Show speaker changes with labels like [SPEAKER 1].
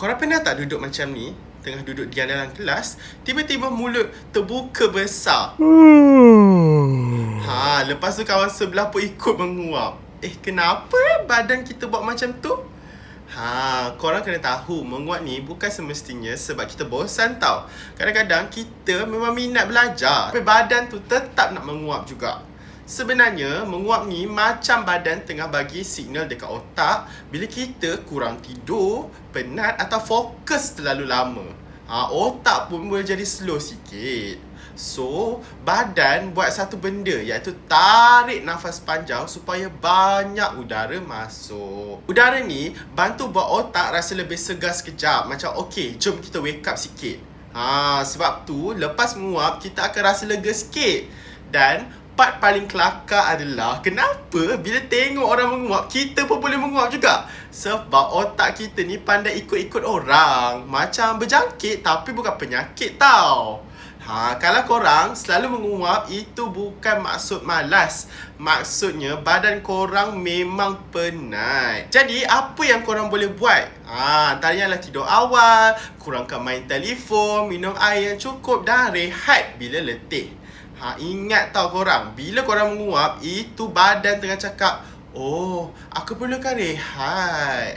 [SPEAKER 1] Korang pernah tak duduk macam ni? Tengah duduk diam dalam kelas, tiba-tiba mulut terbuka besar. Ha, lepas tu kawan sebelah pun ikut menguap. Eh, kenapa badan kita buat macam tu? Ha, korang kena tahu menguap ni bukan semestinya sebab kita bosan tau. Kadang-kadang kita memang minat belajar. Tapi badan tu tetap nak menguap juga. Sebenarnya menguap ni macam badan tengah bagi signal dekat otak bila kita kurang tidur, penat atau fokus terlalu lama. Ha, otak pun boleh jadi slow sikit. So, badan buat satu benda iaitu tarik nafas panjang supaya banyak udara masuk. Udara ni bantu buat otak rasa lebih segar sekejap. Macam okey, jom kita wake up sikit. Ha, sebab tu lepas menguap kita akan rasa lega sikit. Dan part paling kelakar adalah kenapa bila tengok orang menguap kita pun boleh menguap juga. Sebab otak kita ni pandai ikut-ikut orang. Macam berjangkit tapi bukan penyakit tau. Ha, kalau korang selalu menguap itu bukan maksud malas. Maksudnya badan korang memang penat. Jadi apa yang korang boleh buat? Ha, antaranya adalah tidur awal, kurangkan main telefon, minum air yang cukup dan rehat bila letih. Ha, ingat tau korang, bila korang menguap, itu badan tengah cakap, Oh, aku perlukan rehat.